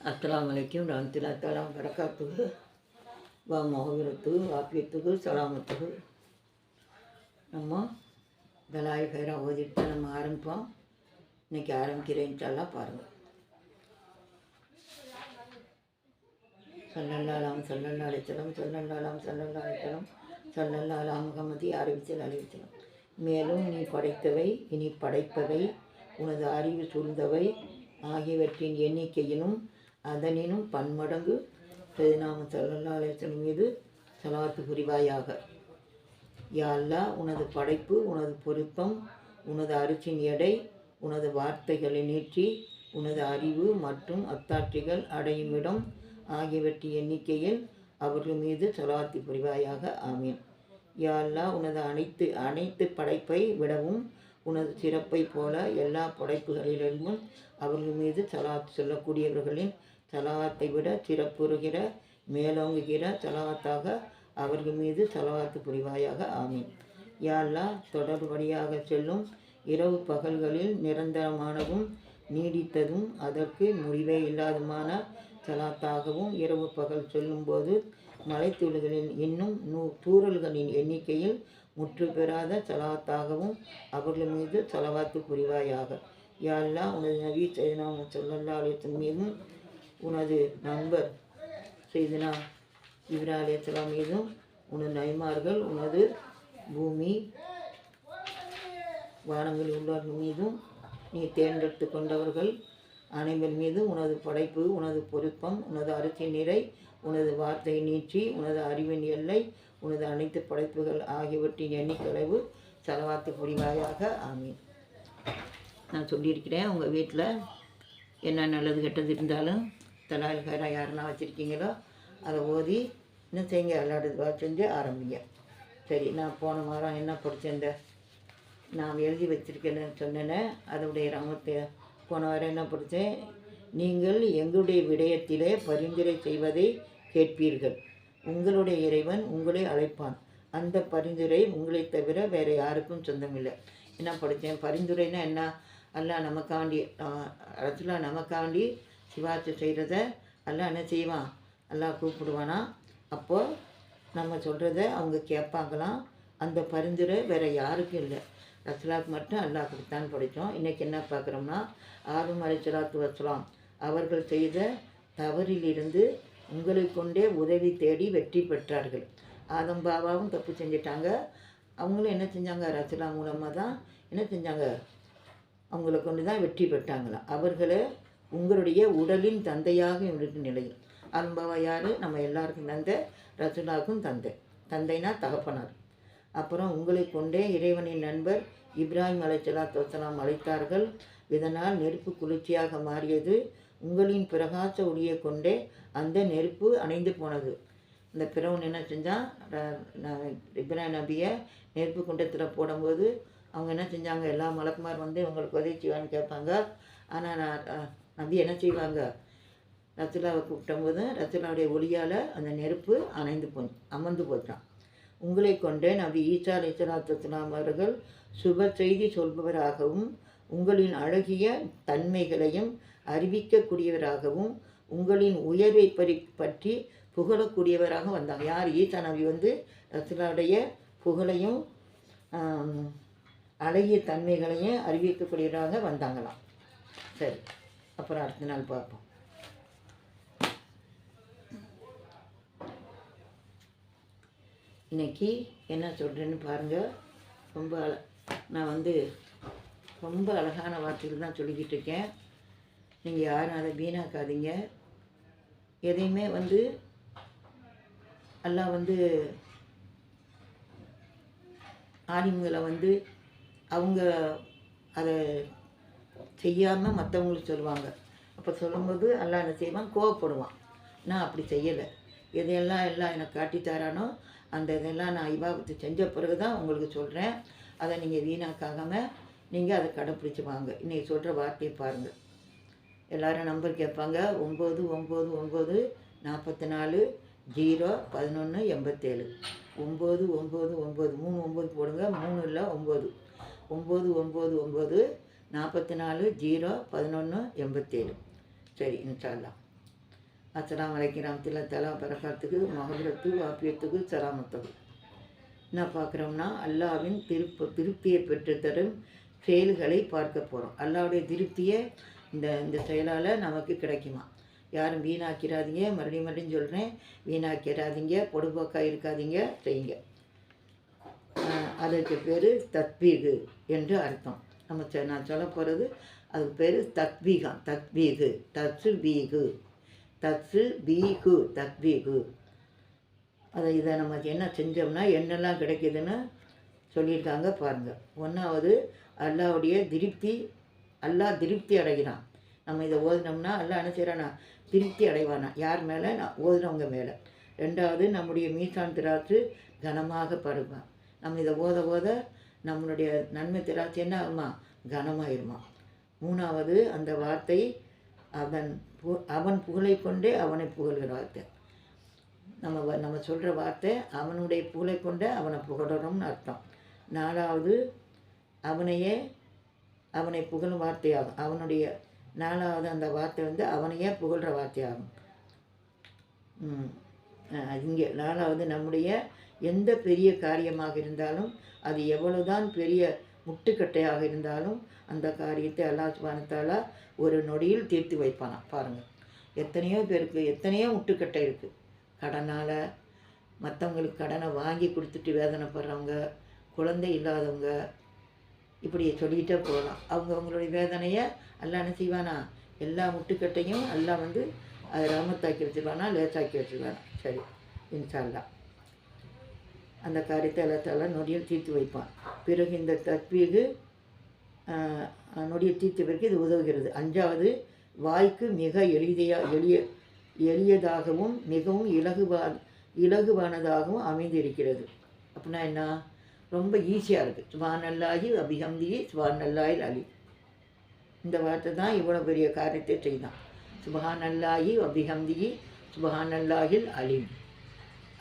அஸ்லாம் வலைக்கும் ரஹமத்துல்லா தலா வரகாத்துக்கு வா மோகரத்து வாக்கியத்துக்கு சலாமத்துக்கு நம்ம தலாய் ஃபைரா ஓதிட்டு நம்ம ஆரம்பிப்போம். இன்னைக்கு ஆரம்பிக்கிறேன்ட்டாலாம் பாருங்கள் சொல்லல்லாலாம் சல்லல்லா சொல்லல்லாலாம் சல்லல்லாலாம் சொல்லல்லாலாம் முகமதி அறிவித்தல் அறிவித்தலம் மேலும் நீ படைத்தவை இனி படைப்பவை உனது அறிவு சூழ்ந்தவை ஆகியவற்றின் எண்ணிக்கையிலும் அதனினும் பன்மடங்கு பெருநாம சல்லல்லா மீது சலாத்து புரிவாயாக. யாழ்லா உனது படைப்பு உனது பொருத்தம் உனது அரிசின் எடை உனது வார்த்தைகளை நீற்றி உனது அறிவு மற்றும் அத்தாட்சிகள் அடையும் இடம் ஆகியவற்றின் எண்ணிக்கையில் அவர்கள் மீது சொலாத்தி புரிவாயாக. ஆமீன். யாழ்லா உனது அனைத்து அனைத்து படைப்பை விடவும் உனது சிறப்பை போல எல்லா படைப்புகளிலிருந்தும் அவர்கள் மீது செலாத்து சொல்லக்கூடியவர்களின் சலாத்தை விட சிறப்புறுகிற மேலோங்குகிற சலாத்தாக அவர்கள் மீது செலவாத்து புரிவாயாக. ஆமீன். யாழ்லா அல்லாஹ் தொடர்படியாக செல்லும் இரவு பகல்களில் நிரந்தரமானதும் நீடித்ததும் அதற்கு முடிவே இல்லாதுமான சலாத்தாகவும் இரவு பகல் சொல்லும்போது மலைத்துளிகளின் இன்னும் நூ தூறல்களின் எண்ணிக்கையில் முற்று பெறாத சலாத்தாகவும் அவர்கள் மீது சலவாத்து புரிவாயாக. யாழ்லா உனது நபி செய்தனா சொல்லல்லா அலித்தின் மீதும் உனது நண்பர் செய்தினா? இப்ரா அலையலாம் மீதும் உனது நைமார்கள் உனது பூமி வானங்களில் உள்ளவர்கள் மீதும் நீ தேர்ந்தெடுத்து கொண்டவர்கள் அனைவர் மீதும் உனது படைப்பு உனது பொருப்பம் உனது அரிசி நிறை உனது வார்த்தை நீட்சி உனது அறிவின் எல்லை உனது அனைத்து படைப்புகள் ஆகியவற்றின் எண்ணிக்களைவு செலவாத்து புரிவாயாக ஆமீன். நான் சொல்லியிருக்கிறேன் உங்கள் வீட்டில் என்ன நல்லது கெட்டது இருந்தாலும் தலால் யாருன்னா வச்சுருக்கீங்களோ அதை ஓதி இன்னும் செய்யுங்க விளையாடுறதுவா செஞ்சு ஆரம்பிங்க. சரி நான் போன வாரம் என்ன படித்தேன் நான் எழுதி வச்சிருக்கேன்னு சொன்னேனே அதோடைய ரமத்தை போன வாரம் என்ன படித்தேன் நீங்கள் எங்களுடைய விடயத்திலே பரிந்துரை செய்வதை கேட்பீர்கள். உங்களுடைய இறைவன் உங்களை அழைப்பான். அந்த பரிந்துரை உங்களை தவிர வேறு யாருக்கும் சொந்தமில்லை. என்ன படித்தேன் பரிந்துரைனா என்ன? அல்ல நமக்காண்டி ரசுலா நமக்காண்டி சிவாச்சு செய்கிறத எல்லாம் என்ன செய்வான் எல்லாம் கூப்பிடுவானா? அப்போது நம்ம சொல்கிறத அவங்க கேட்பாங்களாம் அந்த பரிந்துரை வேறு யாருக்கும் இல்லை. ரசுலாவுக்கு மட்டும் அல்லா கொடுத்தான்னு படித்தோம் இன்றைக்கி என்ன பார்க்குறோம்னா ஆறும் அலைச்சலாத்து வசலாம் அவர்கள் செய்த தவறிலிருந்து உங்களை கொண்டே உதவி தேடி வெற்றி பெற்றார்கள். ஆதம் பாபாவும் தப்பு செஞ்சிட்டாங்க. அவங்களும் என்ன செஞ்சாங்க? ரசலா மூலமாக தான் என்ன செஞ்சாங்க? அவங்கள கொண்டு தான் வெற்றி பெற்றாங்களாம். அவர்களை உங்களுடைய உடலின் தந்தையாக இருக்கும் நிலையில் அரும்பாவா யார்? நம்ம எல்லாருக்கும் தந்தை ரசுலாவுக்கும் தந்தை. தந்தைனா தகப்பனார். அப்புறம் உங்களை கொண்டே இறைவனின் நண்பர் இப்ராஹிம் அலைச்சலா தோசலாம் அழைத்தார்கள். இதனால் நெருப்பு குளிர்ச்சியாக மாறியது. உங்களின் பிரகாச ஒளியை கொண்டே அந்த நெருப்பு அணைந்து போனது. இந்த பிறவன் என்ன செஞ்சான் இப்ராஹிம் நபியை நெருப்பு குண்டத்தில் போடும்போது அவங்க என்ன செஞ்சாங்க? எல்லா மலக்குமார் வந்து உங்களுக்கு உதவி செய்வான்னு கேட்பாங்க. ஆனால் நான் என்ன செய்வாங்க? ரத்துலாவை கூப்பிட்டபோது ரத்துலாவுடைய ஒளியால் அந்த நெருப்பு அணைந்து போ அமர்ந்து போச்சான் உங்களை கொண்டே நபி ஈசா அலிசலாத்துலாம் அவர்கள் சுப செய்தி சொல்பவராகவும் உங்களின் அழகிய தன்மைகளையும் அறிவிக்கக்கூடியவராகவும் உங்களின் உயர்வை பறி பற்றி புகழக்கூடியவராக வந்தாங்க. யார்? ஈசா நபி வந்து ரத்துலாவுடைய புகழையும் அழகிய தன்மைகளையும் அறிவிக்கக்கூடியவராக வந்தாங்களாம். சரி. அப்புறம் அடுத்த நாள் பார்ப்போம். இன்னைக்கு என்ன சொல்கிறேன்னு பாருங்கள் ரொம்ப அழ நான் வந்து ரொம்ப அழகான வார்த்தைகள் தான் சொல்லிக்கிட்டு இருக்கேன். நீங்கள் யாரும் அதை வீணாக்காதீங்க. எதையுமே வந்து எல்லாம் வந்து ஆலிம்களை வந்து அவங்க அதை செய்யாமல் மற்றவங்களுக்கு சொல்லுவாங்க. அப்போ சொல்லும்போது எல்லாம் என்ன செய்வான்? கோவப்படுவான். நான் அப்படி செய்யலை. எதையெல்லாம் எல்லாம் எனக்கு காட்டித்தாரானோ அந்த இதெல்லாம் நான் இவாபத்து செஞ்ச பிறகு தான் உங்களுக்கு சொல்கிறேன் அதை நீங்கள் வீணாக்காகாமல் நீங்கள் அதை கடைப்பிடிச்சி வாங்க. இன்றைக்கி சொல்கிற வார்த்தையை பாருங்கள் எல்லோரும் நம்பர் கேட்பாங்க. ஒம்பது ஒம்பது ஒம்பது நாற்பத்தி நாலு ஜீரோ பதினொன்று எண்பத்தேழு. ஒம்பது ஒம்பது ஒம்பது மூணு ஒம்பது போடுங்க. மூணு இல்லை ஒம்பது ஒம்பது ஒம்பது ஒம்பது நாற்பத்தி நாலு ஜீரோ பதினொன்று எண்பத்தேழு. சரி இன்ஷால்லா அஸ்ஸலாமு அலைக்கும் ரஹ்மத்துல்லாஹி தலா பரகாத்துக்கு மகபரத்து வாப்பியத்துக்கு சலாமத்துக்கு என்ன பார்க்குறோம்னா அல்லாவின் திருப்ப திருப்தியை பெற்றுத்தரும் செயல்களை பார்க்க போகிறோம் அல்லாவுடைய திருப்தியை இந்த இந்த செயலால் நமக்கு கிடைக்குமா? யாரும் வீணாக்கிறாதீங்க. மறுபடியும் மறுபடியும் சொல்கிறேன் வீணாக்கிறாதீங்க. பொடுபோக்காக இருக்காதீங்க. செய்யுங்க. அதற்கு பேர் தத்வீகு என்று அர்த்தம். நம்ம சொ- நான் சொல்ல போகிறது அது பேர் தத்வீகம் தத்வீகு தத்சு வீகு தத்சு வீகு தத்வீகு. அதை இதை நம்ம என்ன செஞ்சோம்னா என்னெல்லாம் கிடைக்கிதுன்னு சொல்லியிருக்காங்க பாருங்கள் ஒன்றாவது அல்லாவுடைய திருப்தி அல்லா திருப்தி அடைகிறான். நம்ம இதை ஓதினோம்னா அல்லாஹ் என்ன செய்கிறானா திருப்தி அடைவானா. யார் மேலே? நான் ஓதுனவங்க மேலே. ரெண்டாவது நம்முடைய மீசான் திராட்சு கனமாக பருவான் நம்ம இதை ஓத ஓத நம்மளுடைய நன்மை திராட்சை என்ன ஆகுமா கனமாயிருமா. மூணாவது அந்த வார்த்தை அவன் பு அவன் புகழை கொண்டே அவனை புகழ்கிற வார்த்தை நம்ம வ- நம்ம சொல்கிற வார்த்தை அவனுடைய புகழை கொண்டே அவனை புகழணும்னு அர்த்தம். நாலாவது அவனையே அவனை புகழும் வார்த்தையாகும். அவனுடைய நாலாவது அந்த வார்த்தை வந்து அவனையே புகழ்கிற வார்த்தையாகும். இங்கே நாலாவது நம்முடைய எந்த பெரிய காரியமாக இருந்தாலும் அது எவ்வளவுதான் பெரிய முட்டுக்கட்டையாக இருந்தாலும் அந்த காரியத்தை அல்லாஹ் சுபானத்தாலா ஒரு நொடியில் தீர்த்து வைப்பானாம் பாருங்கள் எத்தனையோ பேருக்கு எத்தனையோ முட்டுக்கட்டை இருக்குது கடனால் மற்றவங்களுக்கு கடனை வாங்கி கொடுத்துட்டு வேதனைப்படுறவங்க குழந்தை இல்லாதவங்க இப்படி சொல்லிகிட்டே போகலாம். அவங்க அவங்களுடைய வேதனையை எல்லாம் என்ன செய்வானா? எல்லா முட்டுக்கட்டையும் எல்லாம் வந்து அது ரமத்தாக்கி வச்சுருவானா லேசாக்கி வச்சுருவானா? சரி. இன்ஷா அல்லாஹ். அந்த காரியத்தை எல்லாத்தால நொடியில் தீர்த்து வைப்பான். பிறகு இந்த தத்வீகு நொடியை நொடியில் தீர்த்ததற்கு இது உதவுகிறது. அஞ்சாவது வாய்க்கு மிக எளிதையா எளிய எளியதாகவும் மிகவும் இலகுவா இலகுவானதாகவும் அமைந்திருக்கிறது. அப்படின்னா என்ன? ரொம்ப ஈஸியாக இருக்குது சுபானல்லாஹி அபிஹம்தி சுபானல்லாயில் அலி. இந்த வார்த்தை தான் இவ்வளோ பெரிய காரியத்தை செய்தான். சுபஹானல்லாஹி அபிஹம்தி சுபஹானல்லாஹில் அலின்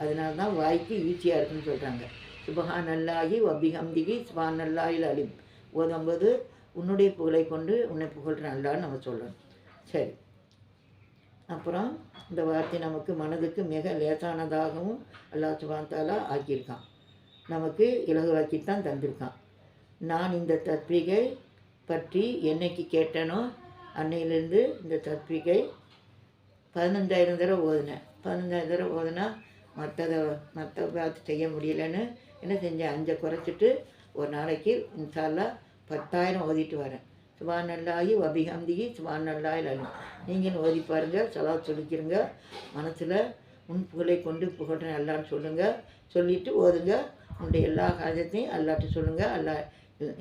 அதனால தான் வாய்க்கு ஈஸியாக இருக்குன்னு சொல்கிறாங்க சுபஹான் அல்லாஹி வபிஹம்திகி சுபான் அல்லாஹில் அலிம். ஓதும்போது உன்னுடைய புகழை கொண்டு உன்னை புகழ்கிறேன் அல்லான்னு நம்ம சொல்லணும். சரி. அப்புறம் இந்த வார்த்தை நமக்கு மனதுக்கு மிக லேசானதாகவும் அல்லா சுபாந்தாலா ஆக்கியிருக்கான். நமக்கு இலகுவாக்கித்தான் தந்திருக்கான். நான் இந்த தத்விகை பற்றி என்னைக்கு கேட்டனோ அன்னையிலேருந்து இந்த தத்விகை பதினஞ்சாயிரம் தடவை ஓதுனேன். பதினஞ்சாயிரம் தடவை ஓதுனா மற்றதை மற்ற பார்த்து செய்ய முடியலன்னு என்ன செஞ்சேன் அஞ்சை குறைச்சிட்டு ஒரு நாளைக்கு இன்ஷால்லா பத்தாயிரம் ஓதிட்டு வரேன். சுபான் நல்லாயி வபிஹம்திகி சுபான் நல்லாயில் அலி நீங்களும் ஓதி பாருங்கள் சலா சொல்லிக்கிறங்க மனசில் உன் புகழை கொண்டு புகழ்றேன் அல்லான்னு சொல்லுங்கள் சொல்லிவிட்டு ஓதுங்க. உன்னுடைய எல்லா காரியத்தையும் அல்லாட்டு சொல்லுங்கள் அல்லா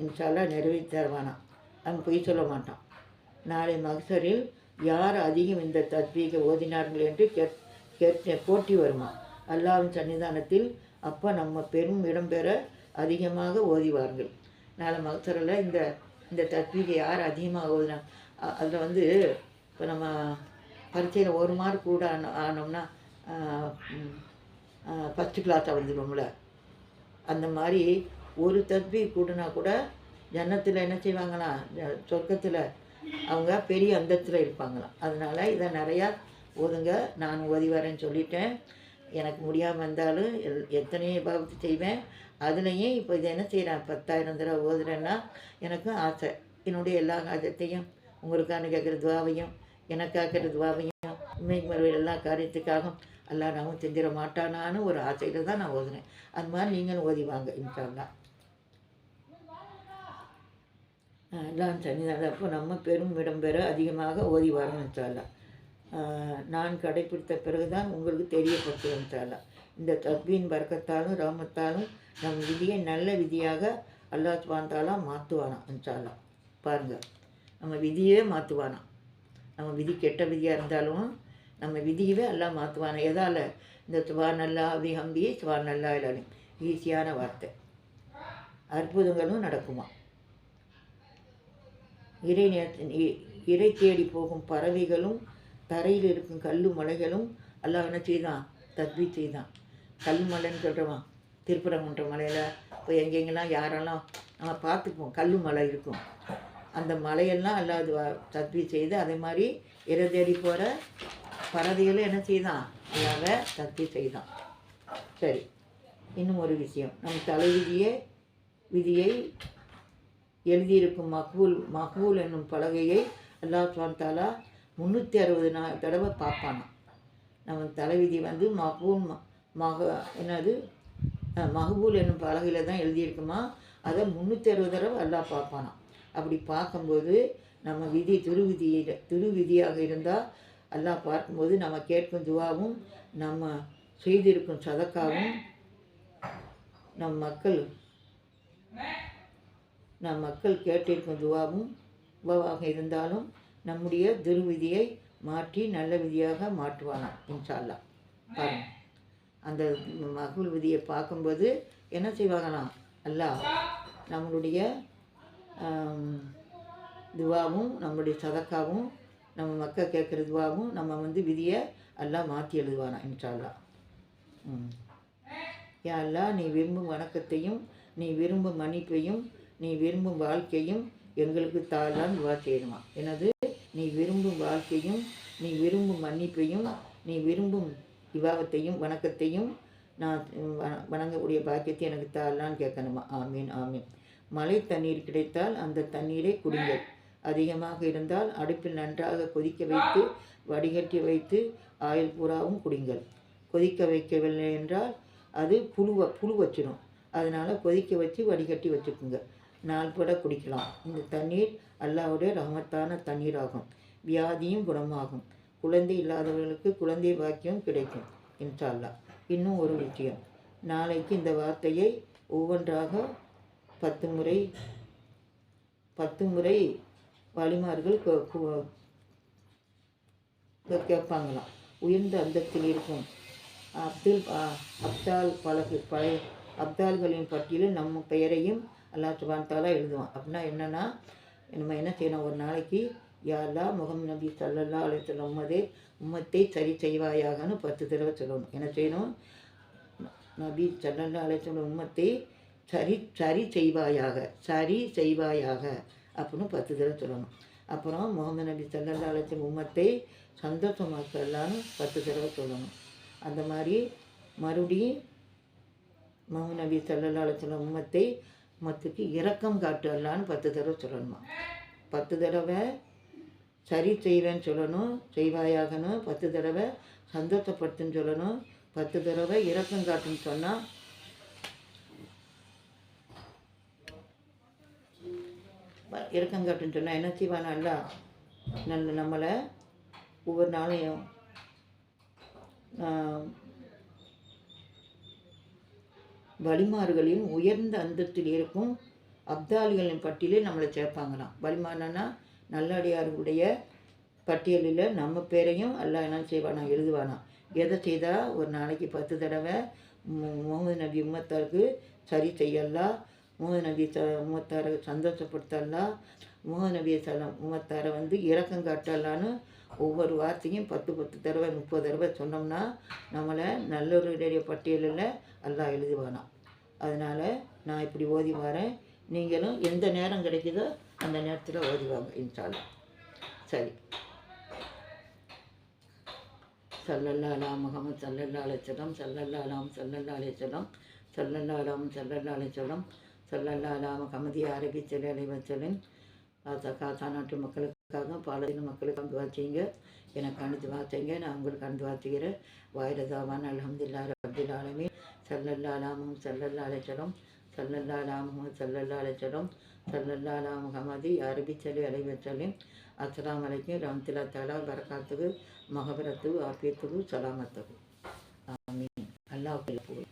இன்ஷால்லா நிறைவேற்றி தருவானாம் அவன் பொய் சொல்ல மாட்டான். நாளை மகசரில் யார் அதிகம் இந்த தத்வீக ஓதினார்கள் என்று கேட் கேட்ட போட்டி வருமா? அல்லாவின் சன்னிதானத்தில் அப்போ நம்ம பெரும் இடம் பெற அதிகமாக ஓதிவார்கள். நாளை மகத்தரில் இந்த இந்த தத்வீகை யார் அதிகமாக ஓதினா அதில் வந்து இப்போ நம்ம பரீட்சையில் ஒரு மார்க் கூட ஆன ஆனோம்னா ஃபஸ்ட்டு கிளாஸாக வந்துடுவோம்ல அந்த மாதிரி ஒரு தத்வி கூடனா கூட ஜன்னத்தில் என்ன செய்வாங்களாம் சொர்க்கத்தில் அவங்க பெரிய அந்தத்தில் இருப்பாங்களாம். அதனால் இதை நிறையா ஓதுங்க நான் ஓதி வரேன்னு சொல்லிட்டேன். எனக்கு முடியாமல் இருந்தாலும் எல் எத்தனையோ பாவத்து செய்வேன். அதுலேயும் இப்போ இதை என்ன செய்கிறேன் பத்தாயிரம் தடவை ஓதுறேன்னா எனக்கும் ஆசை. என்னுடைய எல்லா காரியத்தையும் உங்களுக்கான கேட்குற துவாவையும் எனக்காக்கிற துவாவையும் உண்மை எல்லா காரியத்துக்காகவும் எல்லாம் நாமும் செஞ்சிட மாட்டானான்னு ஒரு ஆசையில் தான் நான் ஓதுனேன் அது மாதிரி நீங்களும் ஓதி வாங்க இன்ஷால்லா எல்லாம் சன்னிதானம் அப்போ நம்ம பெரும் இடம் பெற அதிகமாக ஓதி வரணும் இன்ஷால்லா நான் கடைப்பிடித்த பிறகுதான் உங்களுக்கு தெரியப்பட்டு இன்ஷால்லா இந்த தத்வின் பறக்கத்தாலும் ராமத்தாலும் நம் விதியை நல்ல விதியாக அல்லாஹ் வாழ்ந்தாலாம் மாற்றுவானாம் என்றாலாம் பாருங்கள் நம்ம விதியே மாற்றுவானாம் நம்ம விதி கெட்ட விதியாக இருந்தாலும் நம்ம விதியவே எல்லாம் மாற்றுவானா எதால்? இந்த சுபான் அல்லா அபிஹம்பி சுவார் நல்லா இல்லாலும் ஈஸியான வார்த்தை. அற்புதங்களும் நடக்குமா? இறை நேரத்தின் இ- இறை தேடி போகும் பறவைகளும் தரையில் இருக்கும் கல்லு மலைகளும் எல்லாம் என்ன செய்தான்? தத்வி செய்தான். கல் மலைன்னு சொல்கிறோமா திருப்பரங்குன்ற மலையில் இப்போ எங்கெங்கெல்லாம் யாரெல்லாம் நம்ம பார்த்துப்போம் கல் மலை இருக்கும். அந்த மலையெல்லாம் எல்லாம் அது தத்வி செய்து அதே மாதிரி இறை தேடி போகிற பறவைகளும் என்ன செய்தான்? அல்லாத தத்வி செய்தான். சரி இன்னும் ஒரு விஷயம். நம் தலைவிதியை விதியை எழுதியிருக்கும் மக்பூல் மக்பூல் என்னும் பலகையை அல்லாஹ் சுவான் தாலா முந்நூற்றி அறுபது நா தடவை பார்ப்பானாம். நம்ம தலைவிதி வந்து மகூல் ம மக என்னது? மகபூல் என்னும் பலகையில் தான் எழுதியிருக்குமா? அதை முந்நூற்றி அறுபது தடவை எல்லாம் பார்ப்பானாம். அப்படி பார்க்கும்போது நம்ம விதி திருவிதியில் திருவிதியாக இருந்தால் எல்லாம் பார்க்கும்போது நம்ம கேட்கும் துவாவும் நம்ம செய்திருக்கும் சதக்காவும் நம் மக்கள் நம் மக்கள் கேட்டிருக்கும் துவாவும் துவாவாக இருந்தாலும் நம்முடைய துர்விதியை மாற்றி நல்ல விதியாக மாற்றுவானாம் இன்ஷா அல்லாஹ் பாருங்க. அந்த மகுள் விதியை பார்க்கும்போது என்ன செய்வாங்களாம் அல்லாஹ் நம்மளுடைய துவாவும் நம்மளுடைய சதக்காவும் நம்ம மக்கள் கேட்குற துவாவும் நம்ம வந்து விதியை எல்லாம் மாற்றி எழுதுவானா இன்ஷா அல்லாஹ் ம். யா அல்லாஹ் நீ விரும்பும் வணக்கத்தையும் நீ விரும்பும் மன்னிப்பையும் நீ விரும்பும் வாழ்க்கையும் எங்களுக்கு தாழ்தான் துவா செய்யணுமா? எனது நீ விரும்பும் வாழ்க்கையும் நீ விரும்பும் மன்னிப்பையும் நீ விரும்பும் விவாகத்தையும் வணக்கத்தையும் நான் வணங்கக்கூடிய பாக்கியத்தை எனக்கு தாழ்லான்னு கேட்கணுமா? ஆமீன் ஆமீன். மழை தண்ணீர் கிடைத்தால் அந்த தண்ணீரை குடிங்கள். அதிகமாக இருந்தால் அடுப்பில் நன்றாக கொதிக்க வைத்து வடிகட்டி வைத்து ஆயில் பூராவும் குடிங்கள். கொதிக்க வைக்கவில்லை என்றால் அது புழுவ புழு வச்சிடும் அதனால் கொதிக்க வச்சு வடிகட்டி வச்சுக்குங்க. நாள்பட குடிக்கலாம். இந்த தண்ணீர் அல்லாவுடைய தண்ணீர் தண்ணீராகும். வியாதியும் குணமாகும். குழந்தை இல்லாதவர்களுக்கு குழந்தை பாக்கியம் கிடைக்கும் இன்ஷா இன்னும் ஒரு விஷயம். நாளைக்கு இந்த வார்த்தையை ஒவ்வொன்றாக பத்து முறை பத்து முறை வழிமார்கள் கேட்பாங்களாம். உயர்ந்த அந்தத்தில் இருக்கும். அப்துல் அப்தால் பலகு பழைய அப்தால்களின் பட்டியலில் நம்ம பெயரையும் அல்லா சுபான்தாலா எழுதுவான். அப்படின்னா என்னென்னா நம்ம என்ன செய்யணும்? ஒரு நாளைக்கு யாரா முகம் நபி சல்லல்லா அலைத்துல உம்மதே உம்மத்தை சரி செய்வாயாகன்னு பத்து தடவை சொல்லணும். என்ன செய்யணும்? நபி சல்லல்லா அலைத்துல உம்மத்தை சரி சரி செய்வாயாக சரி செய்வாயாக அப்படின்னு பத்து தடவை சொல்லணும். அப்புறம் முகமது நபி சல்லல்லா அலைத்துல உம்மத்தை சந்தோஷமாக்கலான்னு பத்து தடவை சொல்லணும். அந்த மாதிரி மறுபடியும் முகமது நபி சல்லல்லா அலைத்துல உம்மத்தை மத்துக்கு இரக்கம் காட்டலான்னு பத்து தடவை சொல்லணுமா? பத்து தடவை சரி செய்வேன்னு சொல்லணும் செய்வாயாகணும். பத்து தடவை சந்தோஷப்படுத்துன்னு சொல்லணும். பத்து தடவை இரக்கம் காட்டுன்னு சொன்னால் இரக்கம் காட்டுன்னு சொன்னால் என்ன செய்வானா அல்ல நல்ல நம்மளை ஒவ்வொரு நாளையும் வலிமார்களின் உயர்ந்த அந்தத்தில் இருக்கும் அப்தாலிகளின் பட்டியலில் நம்மளை சேர்ப்பாங்களாம். வலிமானா நல்லடியார்களுடைய பட்டியலில் நம்ம பேரையும் எல்லாம் என்ன செய்வானா எழுதுவானா. எதை செய்தால் ஒரு நாளைக்கு பத்து தடவை முகமது நபி உம்மத்தாருக்கு சரி செய்யலாம் முகமது நபி ச உம்மத்தாரை சந்தோஷப்படுத்தலாம் முகமது சலம் உம்மத்தாரை வந்து இறக்கம் காட்டலான்னு ஒவ்வொரு வார்த்தையும் பத்து பத்து தடவை முப்பது தடவை சொன்னோம்னா நம்மளை நல்லவர்களுடைய பட்டியலில் எல்லாம் எழுதுவானாம். அதனால் நான் இப்படி ஓதி வரேன். நீங்களும் எந்த நேரம் கிடைக்குதோ அந்த நேரத்தில் ஓதிவாங்க இன்ஷால்லா சரி. சல்லல்லா அலா முகமது சல்லல்லா அலைச்சலம் சல்லல்லா அலாம் சல்லல்லா அலைச்சலம் சல்லல்லா அலாம் சல்லல்லா அலைச்சலம் சல்லல்லா அலா முகமதி அரபி செல்ல அலைவச்சலின் காசா நாட்டு மக்களுக்காக மக்களுக்கு மக்களுக்காக வாச்சிங்க எனக்கு அனுத்து வாச்சிங்க நான் உங்களுக்கு அனுத்து வாச்சிக்கிறேன் வாயிரதாவான் அலமதுல்லா அப்துல் ஆலமி சல்லல்லா அலாமும் சல்லல்லா அலைச்சலம் சல்லல்லா அலாமும் சல்லல்லா அலைச்சலம் சல்லல்லா அலா முகமதி அரபி சலி அலைவச்சலின் அஸ்லாம் அலைக்கும் ரம்திலா தலா பரக்காத்துக்கு மகபரத்து ஆப்பியத்துக்கு சலாமத்துக்கு ஆமீன். அல்லாஹ் போய்